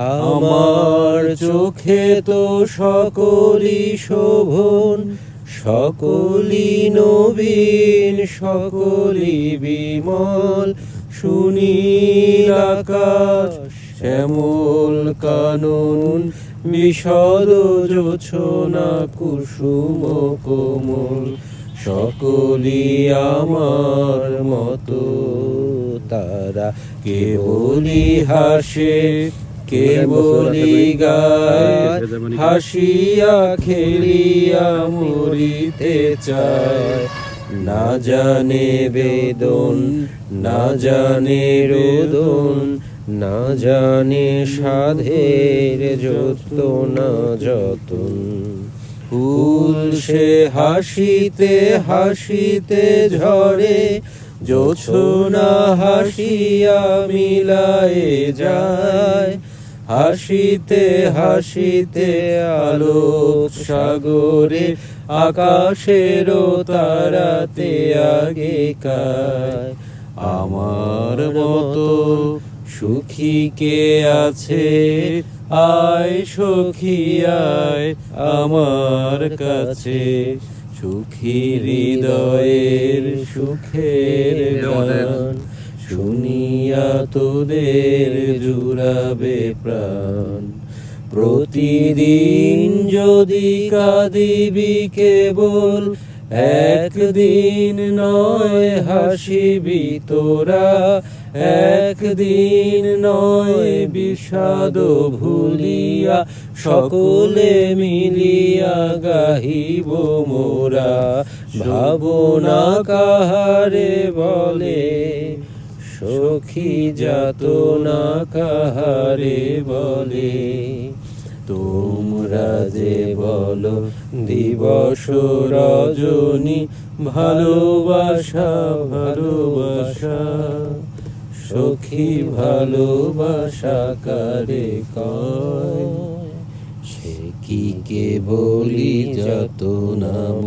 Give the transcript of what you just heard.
আমার চোখে তো সকলি শোভন সকলি নবীন সকলি বিমল। সুনীল আকাশ, শ্যামল কানন, বিশদ জোছনা কুসুম কোমল সকলি আমার মতো তারা। কেবলি হাসে কেবলি গায়? হাসিয়া খেলিয়া মরিতে চায়। না জানে বেদন না জানে রোদন না জানে সাধের যত না যতন। ফুল সে হাসিতে হাসিতে ঝরে জোছনা হাসিয়া মিলায়ে যায়। হাসিতে হাসিতে আলোক সাগরে আকাশেরও তারাতে আগে কায় আমার মতো সুখী কে আছে? আয় সখী আয় আমার কাছে। সুখী হৃদয়ের সুখের গান। শুনিয়া তোদের জুড়াবে প্রাণ। প্রতিদিন যদি কাঁদিবি কেবল, একদিন নয় হাসিবি তোরা, একদিন নয় বিষাদ ভুলিয়া, সকলে মিলিয়া গাহিব মোরা। ভাবনা কাহারে বলে সখী যাত না কাহারে বলে, তোমরা যে বলো দিবস রজনী ভালোবাসা ভালোবাসা, সখী ভালোবাসা কারে কয়? সে কি কে বলি যত নাম